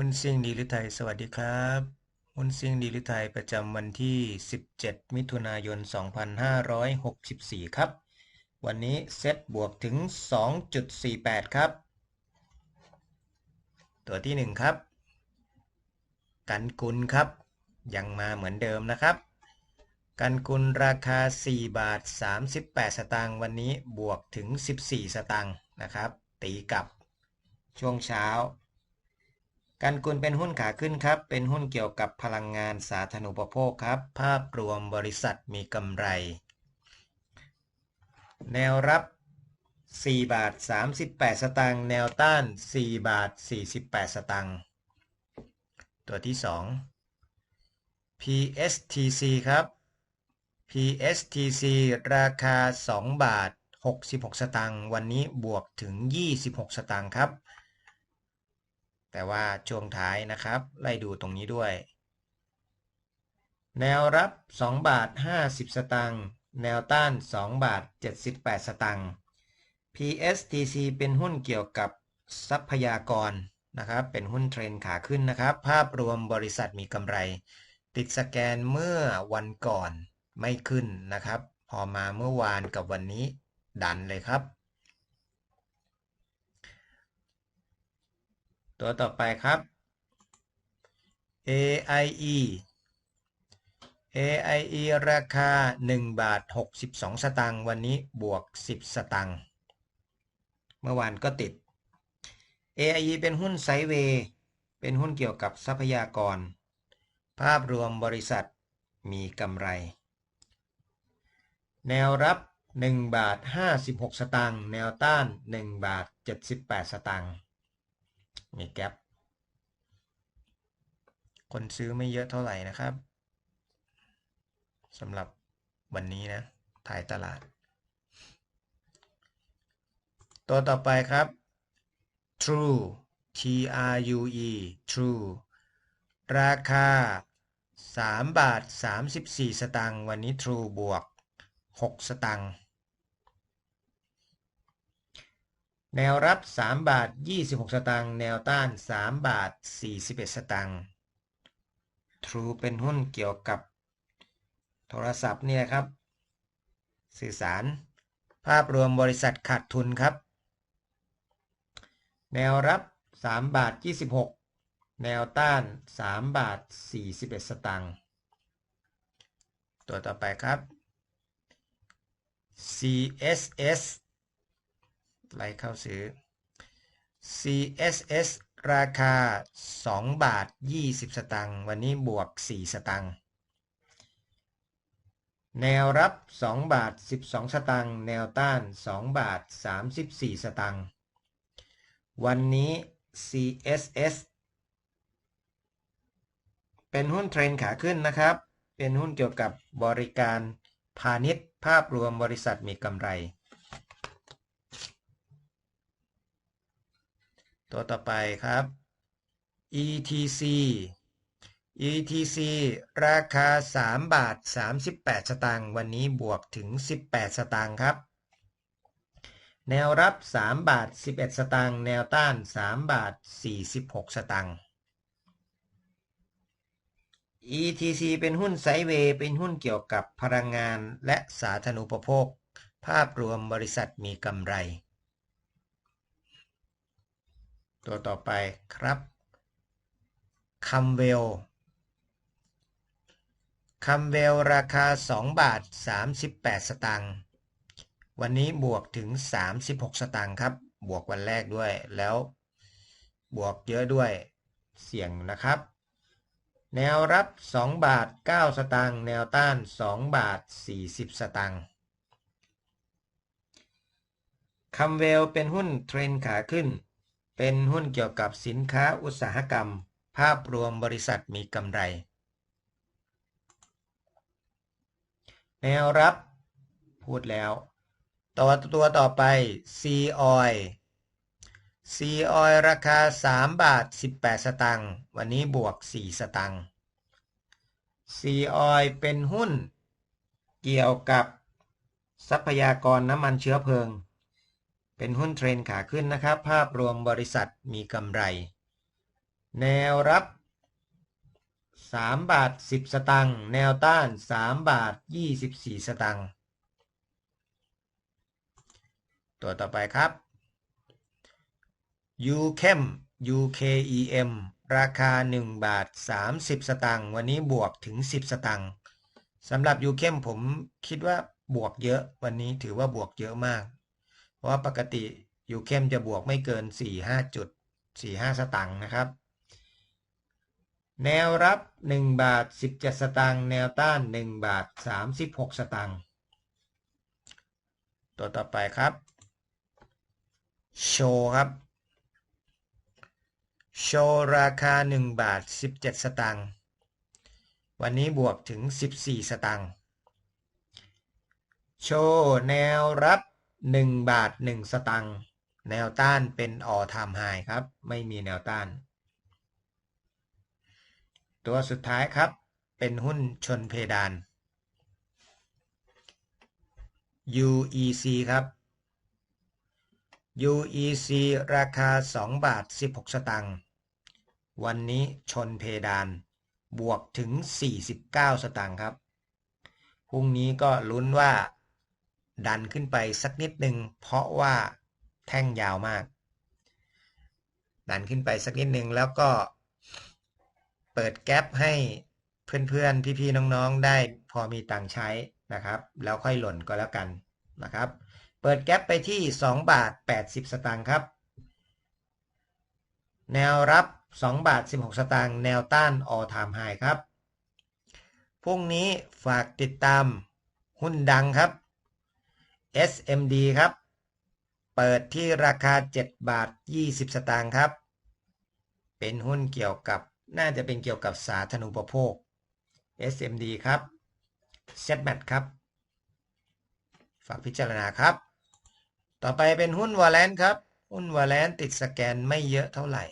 ุ้นซิงดีลิไทยสวัสดีครับหุ้นซิงดีลิไทยประจำวันที่ 17 มิถุนายน 2564 ครับ วันนี้เซ็ตบวกถึง 2.48 ครับ ตัวที่ 1 ครับ กันกุลครับ ยังมาเหมือนเดิมนะครับ กันกุลราคา 4 บาท 38 สตางค์วันนี้บวกถึง 14 สตางค์นะครับ ตีกับช่วงเช้า กันกุลเป็นหุ้นขาขึ้นครับ เป็นหุ้นเกี่ยวกับพลังงานสาธารณูปโภคครับ ภาพรวมบริษัทมีกำไร แนวรับ 4 บาท 38 สตางค์ แนวต้าน 4 บาท 48 สตางค์ ตัวที่ 2 PSTC ครับ PSTC ราคา 2 บาท 66 สตางค์ วันนี้บวกถึง 26 สตางค์ครับ แต่ว่าช่วงท้ายนะครับ ไล่ดูตรงนี้ด้วย แนวรับ 2 บาท 50 สตางค์แนวต้าน 2 บาท 78 สตางค์ PSTC เป็นหุ้นเกี่ยวกับทรัพยากรนะครับ เป็นหุ้นเทรนขาขึ้นนะครับ ภาพรวมบริษัทมีกำไร ติดสแกนเมื่อวันก่อนไม่ขึ้นนะครับ พอมาเมื่อวานกับวันนี้ดันเลยครับ ตัวต่อไปครับ AIE AIE ราคา 1 บาท 62 สตางค์วันนี้บวก 10 สตางค์เมื่อวานก็ติด AIE เป็นหุ้นไซเวย์เป็นหุ้นเกี่ยวกับทรัพยากร ภาพรวมบริษัทมีกำไร แนวรับ 1 บาท 56 สตางค์แนวต้าน 1 บาท 78 สตางค์ มีแกลบคนซื้อไม่เยอะเท่าไหร่นะครับสำหรับวันนี้นะถ่ายตลาด ตัวต่อไปครับ True T R U E True ราคา 3 บาท 34 สตางค์วันนี้ True บวก 6 สตางค์ แนวรับ 3 บาท 26 สตางค์แนวต้าน 3 บาท 41 สตางค์ True เป็นหุ้นเกี่ยวกับโทรศัพท์เนี่ยครับ สื่อสาร ภาพรวมบริษัทขาดทุนครับ แนวรับ 3 บาท 26 แนวต้าน 3 บาท 41 สตางค์ตัวต่อไปครับ CSS ไล่เข้าซื้อ CSS ราคา 2 บาท 20 สตางค์วันนี้บวก 4 สตางค์แนวรับ 2 บาท 12 สตางค์แนวต้าน 2 บาท 34 สตางค์วันนี้ CSS เป็นหุ้นเทรนขาขึ้นนะครับ เป็นหุ้นเกี่ยวกับบริการพาณิชย์ภาพรวมบริษัทมีกำไร ตัวต่อไปครับ ETC ETC ราคา 3 บาท 38 สตางค์วันนี้บวกถึง 18 สตางค์ครับ แนวรับ 3 บาท 11 สตางค์แนวต้าน 3 บาท 46 สตางค์ ETC เป็นหุ้นไซเวย์เป็นหุ้นเกี่ยวกับพลังงานและสาธารณูปโภค ภาพรวมบริษัทมีกำไร ตัวต่อไปครับคัมเวลคัมเวลราคา 2 บาท 38 สตางค์วันนี้บวกถึง 36 สตางค์ครับ บวกวันแรกด้วยแล้วบวกเยอะด้วยเสี่ยงนะครับ แนวรับ 2 บาท 9 สตางค์แนวต้าน 2 บาท 40 สตางค์คัมเวลเป็นหุ้นเทรนขาขึ้น เป็นหุ้นเกี่ยวกับสินค้าอุตสาหกรรม ภาพรวมบริษัทมีกำไร แนวรับ พูดแล้วตัวตัวต่อไป C Oil C Oil ราคา 3 บาท 18 สตางค์วันนี้บวก 4 สตางค์ C Oil เป็นหุ้น เกี่ยวกับทรัพยากรน้ำมันเชื้อเพลิง เป็นหุ้นเทรนขาขึ้นนะครับ ภาพรวมบริษัทมีกำไร แนวรับ 3 บาท 10 สตังค์แนวต้าน 3 บาท 24 สตังค์ตัวต่อไปครับ UKEM UKEM ราคา 1 บาท 30 สตังค์วันนี้บวกถึง 10 สตังค์สำหรับ UKEM ผมคิดว่าบวกเยอะวันนี้ถือว่าบวกเยอะมาก เพราะว่าปกติ UKEM จะบวกไม่เกิน 4-5จุด4-5 สตังค์นะครับ แนวรับ 1 บาท 17 สตังค์แนวต้าน 1 บาท 36 สตังค์ตัวต่อไปครับ โชว์ครับ โชว์ราคา 1 บาท 17 สตังค์วันนี้บวกถึง 14 สตังค์โชว์แนวรับ 1 บาท 1 สตังค์แนวต้านเป็นออทามไฮครับ ไม่มีแนวต้าน ตัวสุดท้ายครับ เป็นหุ้นชนเพดาน UEC ครับ UEC ราคา 2 บาท 16 สตังค์วันนี้ชนเพดาน บวกถึง 49 สตังค์ครับ พรุ่งนี้ก็ลุ้นว่า ดันขึ้นไปสักนิดหนึ่งเพราะว่าแท่งยาวมาก ดันขึ้นไปสักนิดหนึ่งแล้วก็เปิดแก๊ปให้เพื่อนๆ พี่ๆ น้องๆ ได้พอมีตังใช้นะครับ แล้วค่อยหล่นก็แล้วกันนะครับ เปิดแก๊ปไปที่ 2 บาท 80 สตางค์ครับ แนวรับ 2 บาท 16 สตางค์แนวต้าน all time high ครับพรุ่งนี้ฝากติดตามหุ้นดังครับ SMD ครับ เปิดที่ราคา 7 บาท 20 สตางค์ครับ เป็นหุ้นเกี่ยวกับน่าจะเป็นเกี่ยวกับสาธารณูปโภค SMD ครับ Setmat ครับ ฝากพิจารณาครับ ต่อไปเป็นหุ้นวอลเลนครับ หุ้นวอลเลนติดสแกนไม่เยอะเท่าไหร่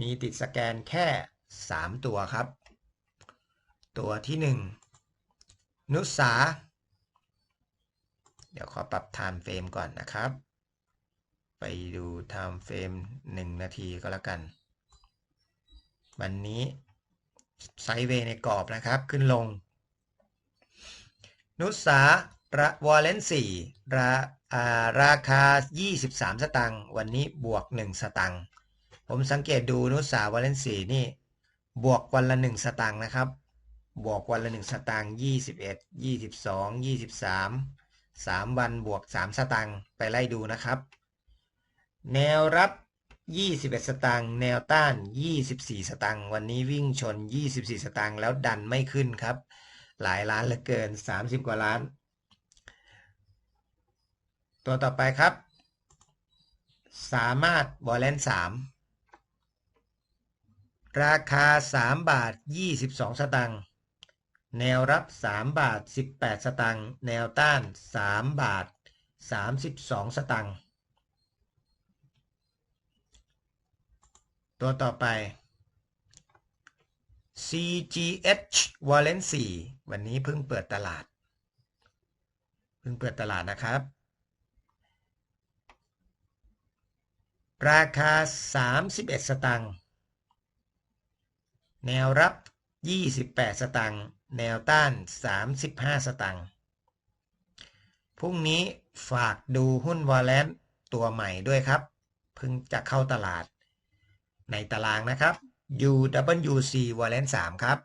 มีติดสแกนแค่ 3 ตัวครับ ตัวที่ 1 นุสา เดี๋ยวขอปรับ time frame ก่อนนะครับ ไปดู time frame 1นาทีก็แล้วกัน วันนี้ไซด์เวย์ในกรอบนะครับขึ้นลง นุสาระวอลเลนสี่ราราคา 23 สตังค์วันนี้บวก 1 สตังค์ผมสังเกตดูนุสาวอลเลนสี่นี่บวกวันละ 1 สตังค์นะครับ บวกวันละ 1 สตังค์21 22 23 3 วันบวก 3 สตังค์ไปไล่ดูนะครับ แนวรับ 21 สตางค์แนวต้าน 24 สตางค์วันนี้วิ่งชน 24 สตางค์แล้วดันไม่ขึ้นครับ หลายล้านเหลือเกิน 30 กว่าล้าน ตัวต่อไปครับ สามารถบอลเลน3ราคา 3 บาท 22 สตางค์ แนวรับ 3 บาท 18 สตางค์แนวต้าน 3 บาท 32 สตางค์ตัวต่อไป CGH w a l e n c 4วันนี้เพิ่งเปิดตลาด เพิ่งเปิดตลาดนะครับ ราคา 31 สตังค์แนวรับ 28 สตังค์ แนวต้าน 35 สตังค์ พรุ่งนี้ฝากดูหุ้นวอลเลนตัวใหม่ด้วยครับ เพิ่งจะเข้าตลาด ในตารางนะครับ UWC w a l l e n 3ครับ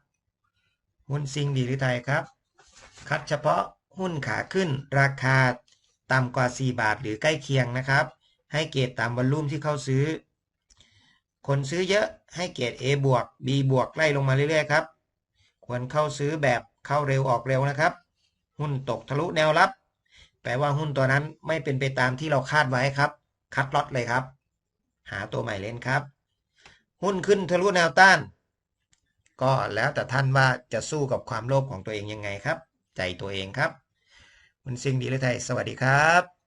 หุ้นซิงดีหรือไทยครับ คัดเฉพาะหุ้นขาขึ้นราคาต่ำกว่า 4 บาทหรือใกล้เคียงนะครับ ให้เกรดตามวอลลุ่มที่เข้าซื้อ คนซื้อเยอะให้เกรด A บวก B บวกไล่ลงมาเรื่อยๆครับ ควรเข้าซื้อแบบเข้าเร็วออกเร็วนะครับ หุ้นตกทะลุแนวรับ แปลว่าหุ้นตัวนั้นไม่เป็นไปตามที่เราคาดไว้ครับ คัดล็อตเลยครับ หาตัวใหม่เล่นครับ หุ้นขึ้นทะลุแนวต้าน ก็แล้วแต่ท่านว่าจะสู้กับความโลภของตัวเองยังไงครับ ใจตัวเองครับคุณซิงดีเลยไทยสวัสดีครับ